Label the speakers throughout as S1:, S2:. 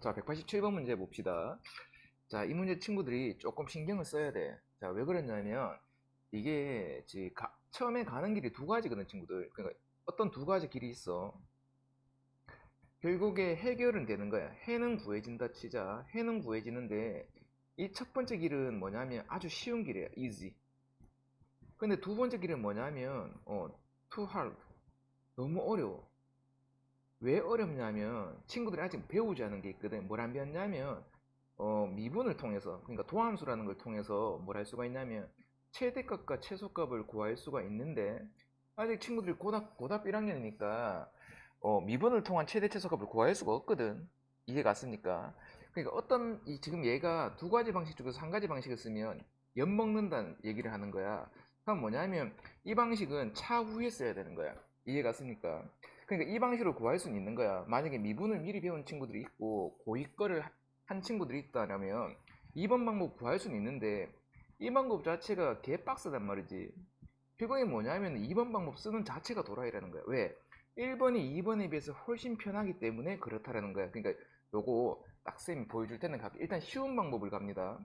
S1: 자, 187번 문제 봅시다. 자, 이 문제 친구들이 조금 신경을 써야 돼. 자, 왜 그랬냐면, 이게, 지, 가- 처음에 가는 길이 두 가지거든, 친구들. 그러니까, 어떤 두 가지 길이 있어. 결국에 해결은 되는 거야. 해는 구해진다 치자. 해는 구해지는데, 이 첫 번째 길은 뭐냐면, 아주 쉬운 길이야. easy. 근데 두 번째 길은 뭐냐면, 어, too hard. 너무 어려워. 왜 어렵냐면 친구들이 아직 배우지 않은 게 있거든. 뭘안 배웠냐면 어, 미분을 통해서 그러니까 도함수라는 걸 통해서 뭘 할 수가 있냐면 최대값과 최소값을 구할 수가 있는데 아직 친구들이 고등학, 고등학교 1학년이니까 어, 미분을 통한 최대 최소값을 구할 수가 없거든. 이해 갔습니까? 그러니까 어떤 이 지금 얘가 두 가지 방식 중에서 한 가지 방식을 쓰면 엿 먹는다는 얘기를 하는 거야. 그럼 뭐냐면 이 방식은 차후에 써야 되는 거야. 이해 갔습니까? 그러니까 이 방식으로 구할 수는 있는 거야. 만약에 미분을 미리 배운 친구들이 있고 고2 거를 한 친구들이 있다면 2번 방법 구할 수는 있는데 이 방법 자체가 개빡세단 말이지. 결국에 뭐냐면 2번 방법 쓰는 자체가 도라이라는 거야. 왜? 1번이 2번에 비해서 훨씬 편하기 때문에 그렇다라는 거야. 그러니까 요거 딱쌤이 보여줄 때는 가- 일단 쉬운 방법을 갑니다.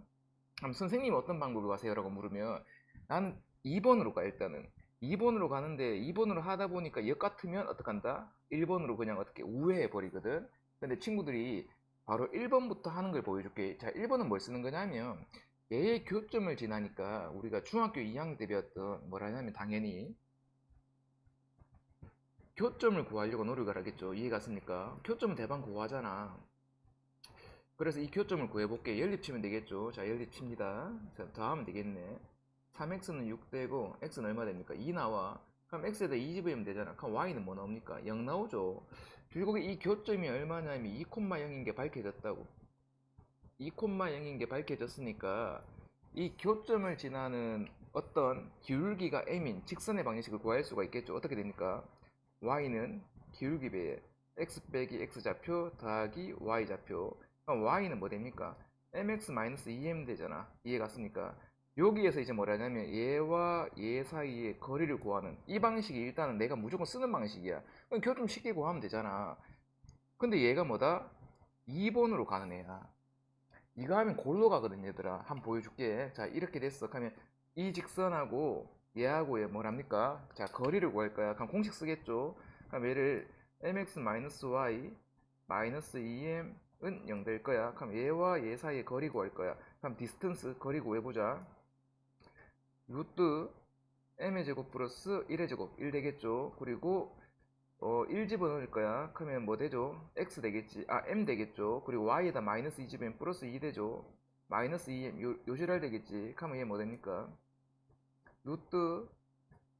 S1: 그럼 선생님 어떤 방법을 가세요? 라고 물으면 나는 2번으로 가 일단은 2번으로 가는데 2번으로 하다 보니까 역 같으면 어떡한다? 1번으로 그냥 어떻게 우회해 버리거든. 근데 친구들이 바로 1번부터 하는 걸 보여줄게. 자, 1번은 뭘 쓰는 거냐면 얘의 교점을 지나니까 우리가 중학교 2학년 때 배웠던 뭐라 하냐면 당연히 교점을 구하려고 노력을 하겠죠. 이해 갔습니까? 교점은 대방 구하잖아. 그래서 이 교점을 구해볼게. 연립 치면 되겠죠. 자, 연립 칩니다. 자, 더하면 되겠네. 3x는 6되고 x는 얼마 됩니까? 2 나와. 그럼 x에다 2 집으면 되잖아. 그럼 y는 뭐 나옵니까? 0 나오죠. 결국에 이 교점이 얼마냐면 2,0인 게 밝혀졌다고. 2,0인 게 밝혀졌으니까 이 교점을 지나는 어떤 기울기가 m인 직선의 방정식을 구할 수가 있겠죠. 어떻게 됩니까? y는 기울기 배에 x 빼기 x 좌표 더하기 y 좌표. 그럼 y는 뭐 됩니까? mx-2m 되잖아. 이해 갔습니까? 여기에서 이제 뭐라냐면 얘와 얘 사이의 거리를 구하는 이 방식이 일단은 내가 무조건 쓰는 방식이야. 그럼 교점 쉽게 구하면 되잖아. 근데 얘가 뭐다? 2번으로 가는 애야. 이거 하면 골로 가거든 얘들아. 한번 보여줄게. 자 이렇게 됐어. 그러면 이 직선하고 얘하고 얘 뭐랍니까? 자 거리를 구할 거야. 그럼 공식 쓰겠죠. 그럼 얘를 mx-y 마이너스 2m은 0 될 거야. 그럼 얘와 얘 사이의 거리 구할 거야. 그럼 디스턴스 거리 구해보자. 루트 m의 제곱 플러스 1의 제곱 1 되겠죠. 그리고 어, 1 집어넣을 거야. 그러면 뭐 되죠? x 되겠지. 아, m 되겠죠. 그리고 y에다 마이너스 2 집으면 플러스 2 되죠. 마이너스 2m 요, 요지랄 되겠지. 그러면 얘 뭐 됩니까? 루트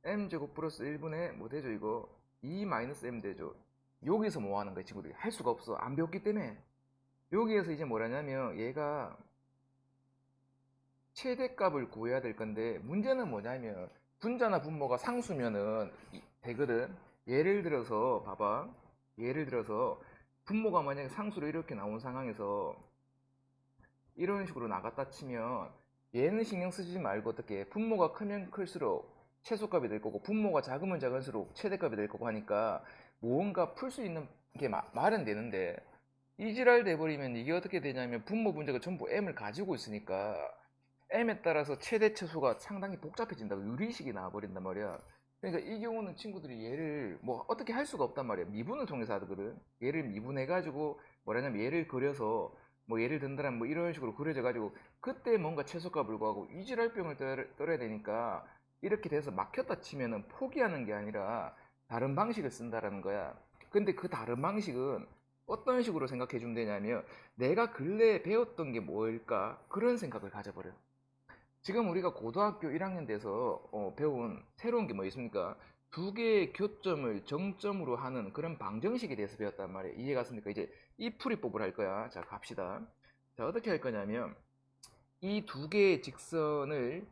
S1: m 제곱 플러스 1분의 뭐 되죠 이거? 2 마이너스 m 되죠. 여기서 뭐 하는 거야 친구들이? 할 수가 없어. 안 배웠기 때문에. 여기에서 이제 뭐라냐면 얘가 최대값을 구해야 될 건데 문제는 뭐냐면 분자나 분모가 상수면은 이- 되거든. 예를 들어서 봐봐. 예를 들어서 분모가 만약에 상수로 이렇게 나온 상황에서 이런 식으로 나갔다 치면 얘는 신경 쓰지 말고 어떻게 분모가 크면 클수록 최소값이 될 거고 분모가 작으면 작을수록 최대값이 될 거고 하니까 무언가 풀 수 있는 게 마- 마련되는데 이지랄 돼버리면 이게 어떻게 되냐면 분모 분자가 전부 m을 가지고 있으니까 m에 따라서 최대 최소가 상당히 복잡해진다고 유리식이 나와버린단 말이야. 그러니까 이 경우는 친구들이 얘를 뭐 어떻게 할 수가 없단 말이야. 미분을 통해서 하거든. 얘를 미분해가지고 뭐라냐면 얘를 그려서 뭐 예를 든다면 뭐 이런 식으로 그려져가지고 그때 뭔가 최소값을 구하고 이지랄병을 떨- 떨어야 되니까 이렇게 돼서 막혔다 치면은 포기하는 게 아니라 다른 방식을 쓴다라는 거야. 근데 그 다른 방식은 어떤 식으로 생각해 주면 되냐면 내가 근래에 배웠던 게 뭘까 그런 생각을 가져버려. 지금 우리가 고등학교 1학년 돼서 어, 배운 새로운 게 뭐 있습니까? 두 개의 교점을 정점으로 하는 그런 방정식에 대해서 배웠단 말이에요. 이해 갔습니까? 이제 이 풀이법을 할 거야. 자, 갑시다. 자, 어떻게 할 거냐면 이 두 개의 직선을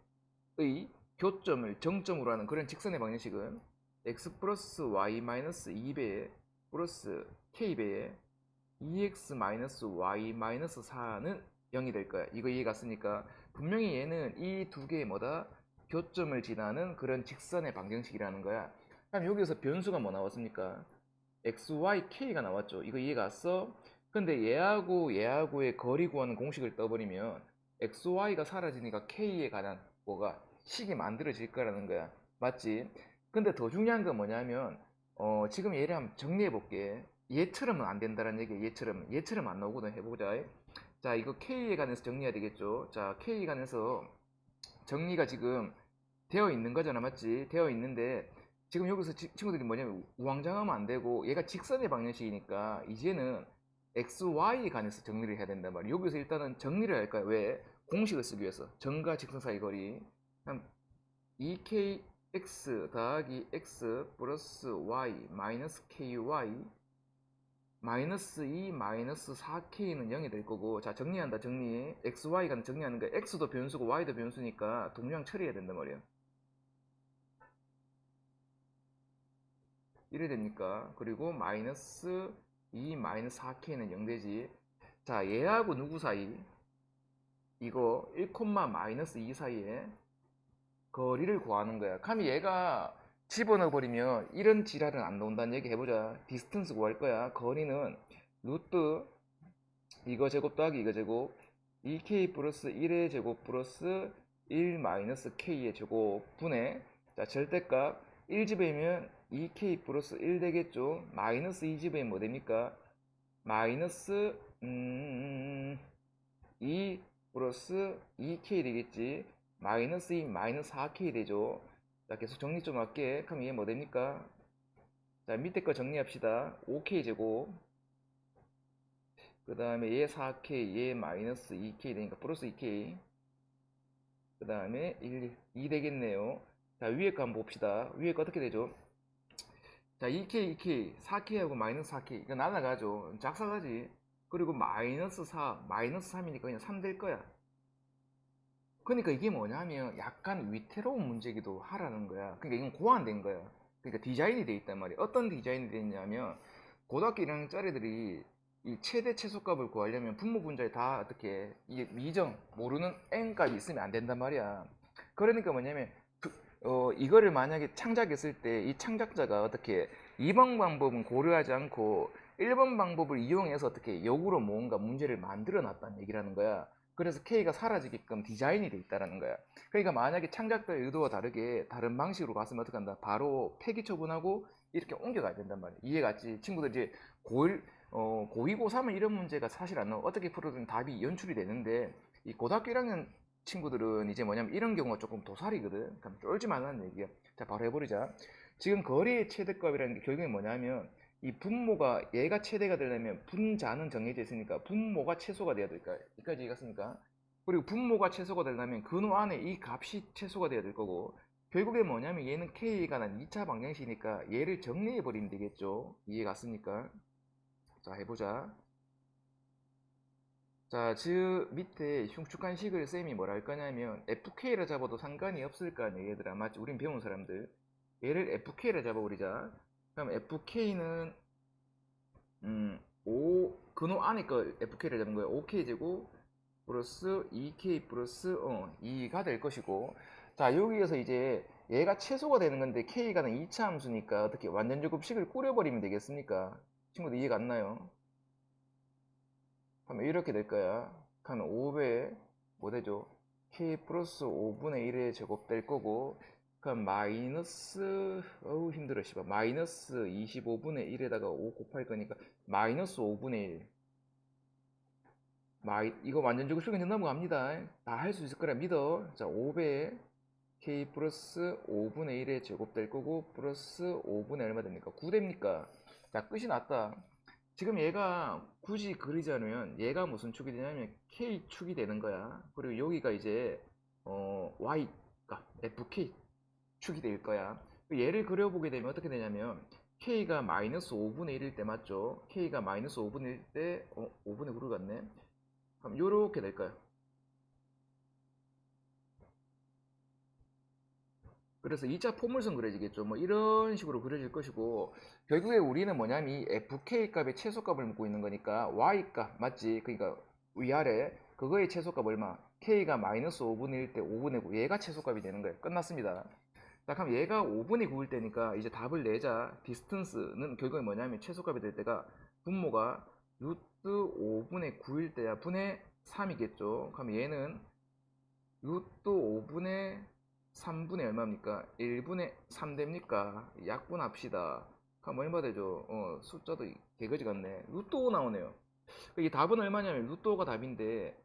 S1: 의 교점을 정점으로 하는 그런 직선의 방정식은 x 플러스 y 마이너스 2배 플러스 k배에 2x 마이너스 y 마이너스 4는 0이 될 거야. 이거 이해 갔습니까? 분명히 얘는 이 두 개의 뭐다? 교점을 지나는 그런 직선의 방정식이라는 거야. 그럼 여기서 변수가 뭐 나왔습니까? x, y, k가 나왔죠. 이거 이해 갔어? 근데 얘하고 얘하고의 거리 구하는 공식을 떠버리면 xy가 사라지니까 k에 관한 뭐가 식이 만들어질 거라는 거야. 맞지? 근데 더 중요한 건 뭐냐면 어, 지금 얘를 한번 정리해 볼게. 얘처럼은 안 된다는 얘기야. 얘처럼. 얘처럼 안 나오거든. 해보자. 자, 이거 K에 관해서 정리해야 되겠죠. 자, K에 관해서 정리가 지금 되어 있는 거잖아. 맞지? 되어 있는데 지금 여기서 지- 친구들이 뭐냐면 우왕좌왕하면 안 되고 얘가 직선의 방정식이니까 이제는 XY에 관해서 정리를 해야 된단 말이야. 여기서 일단은 정리를 할까요? 왜? 공식을 쓰기 위해서. 정과 직선 사이 거리. 그럼 2kx 더하기 x 플러스 y 마이너스 ky 마이너스 2 마이너스 4k는 0이 될 거고 자 정리한다 정리. Xy가 정리하는 거. X도 변수고 y도 변수니까 동량 처리해야 된단 말이야. 이래 됩니까? 그리고 마이너스 2 마이너스 4k는 0 되지. 자 얘하고 누구 사이? 이거 1, 마이너스 2 사이에 거리를 구하는 거야. 감히 얘가 집어넣어 버리면 이런 지랄은 안 나온다는 얘기 해보자. 디스턴스 구할 거야. 거리는 루트 이거 제곱 더하기 이거 제곱 2k 플러스 1의 제곱 플러스 1 마이너스 k의 제곱 분의 자 절대값 1집이면 2k 플러스 1 되겠죠. 마이너스 2집이면 뭐 됩니까? 마이너스 음, 2 플러스 2k 되겠지. 마이너스 2 마이너스 4k 되죠. 자, 계속 정리 좀 할게. 그럼 얘뭐 됩니까? 자, 밑에 거 정리합시다. 5k 제곱. 그 다음에 얘 4k, 얘 마이너스 2k 되니까 플러스 2k. 그 다음에 1, 2 되겠네요. 자, 위에 거 한번 봅시다. 위에 거 어떻게 되죠? 자, 2k, 2k, 4k하고 마이너스 4k. 이거 날라가죠. 작살나지. 그리고 마이너스 4, 마이너스 3이니까 그냥 3 될 거야. 그러니까 이게 뭐냐면 약간 위태로운 문제기도 하라는 거야. 그러니까 이건 고안된 거야. 그러니까 디자인이 돼 있단 말이야. 어떤 디자인이 돼 있냐면 고등학교 1학년짜리들이 이 최대 최소값을 구하려면 분모 분자에 다 어떻게 이게 미정 모르는 n 값이 있으면 안 된단 말이야. 그러니까 뭐냐면 그- 어 이거를 만약에 창작했을 때 이 창작자가 어떻게 2번 방법은 고려하지 않고 1번 방법을 이용해서 어떻게 역으로 뭔가 문제를 만들어 놨다는 얘기라는 거야. 그래서 K가 사라지게끔 디자인이 돼 있다라는 거야. 그러니까 만약에 창작자의 의도와 다르게 다른 방식으로 갔으면 어떻게 한다? 바로 폐기 처분하고 이렇게 옮겨가야 된단 말이야. 이해갔지? 친구들 이제 고1, 어, 고2, 고3은 이런 문제가 사실 안 나와. 어떻게 풀어든 답이 연출이 되는데 이 고등학교 1학년 친구들은 이제 뭐냐면 이런 경우가 조금 도살이거든. 그럼 쫄지 말라는 얘기야. 자, 바로 해버리자. 지금 거리의 최대값이라는 게 결국에 뭐냐면 이 분모가 얘가 최대가 되려면 분자는 정해져 있으니까 분모가 최소가 돼야 될까? 여기까지 이해갔습니까? 그리고 분모가 최소가 되려면 근호 안에 이 값이 최소가 돼야 될 거고 결국에 뭐냐면 얘는 K에 관한 2차 방정식이니까 얘를 정리해 버리면 되겠죠. 이해 갔습니까? 자 해보자. 자, 즉 밑에 흉측한 식을 쌤이 뭐라 할 거냐면 FK라 잡아도 상관이 없을 거 아니에요, 얘들아. 맞지? 우린 배운 사람들. 얘를 FK라 잡아버리자. 그럼 FK는 음, 5 근호 안에 거 FK를 잡은 거예요. 5K 제곱 플러스 2K 플러스 어, 2가 될 것이고 자 여기에서 이제 얘가 최소가 되는 건데 K가 는 2차 함수니까 어떻게 완전 제곱식을 꾸려버리면 되겠습니까? 친구들 이해가 안 나요? 그러면 이렇게 될 거야. 그러면 5배 뭐 되죠? K 플러스 5분의 1의 제곱 될 거고 그럼 마이너스 어우 힘들어 씨발. 마이너스 25분의 1에다가 5 곱할 거니까 마이너스 5분의 1 마이 이거 완전 제곱식은 그냥 넘어갑니다. 다 할 수 있을 거라 믿어. 자 5배 k 플러스 5분의 1의 제곱 될 거고 플러스 5분의 얼마 됩니까? 9 됩니까? 자 끝이 났다. 지금 얘가 굳이 그리자면 얘가 무슨 축이 되냐면 k 축이 되는 거야. 그리고 여기가 이제 어 y가 fk 축이 될 거야. 얘를 그려보게 되면 어떻게 되냐면 k가 마이너스 5분의 1일 때 맞죠? k가 마이너스 5분의 1일 때 어, 5분의 9를 갔네. 그럼 요렇게 될 거야. 그래서 2차 포물선 그려지겠죠. 뭐 이런 식으로 그려질 것이고 결국에 우리는 뭐냐면 이 fk 값의 최소값을 묻고 있는 거니까 y 값 맞지? 그러니까 위아래 그거의 최소값 얼마? k가 마이너스 5분의 1 때 5분의 9 얘가 최소값이 되는 거예요. 끝났습니다. 자, 그럼 얘가 5분의 9일 때니까 이제 답을 내자. 디스턴스는 결국에 뭐냐면 최소값이 될 때가 분모가 루트 5분의 9일 때야 분의 3이겠죠. 그럼 얘는 루트 5분의 3분의 얼마입니까? 1분의 3 됩니까? 약분합시다. 그럼 얼마 되죠? 어, 숫자도 개거지 같네. 루트 5 나오네요. 이 답은 얼마냐면 루트 5가 답인데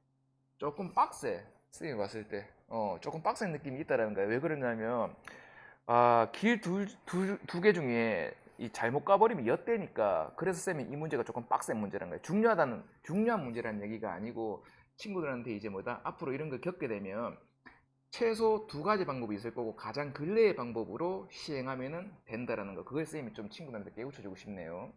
S1: 조금 빡세. 선생님이 봤을 때. 어, 조금 빡센 느낌이 있다라는 거예요. 왜 그러냐면 아, 길두개 중에 이 잘못 가버리면 엿대니까 그래서 쌤이 이 문제가 조금 빡센 문제라는 거예요. 중요하다는 중요한 문제라는 얘기가 아니고 친구들한테 이제 뭐다 앞으로 이런 걸 겪게 되면 최소 두 가지 방법이 있을 거고 가장 근래의 방법으로 시행하면은 된다라는 거. 그걸 쌤이 좀 친구들한테 깨우쳐 주고 싶네요.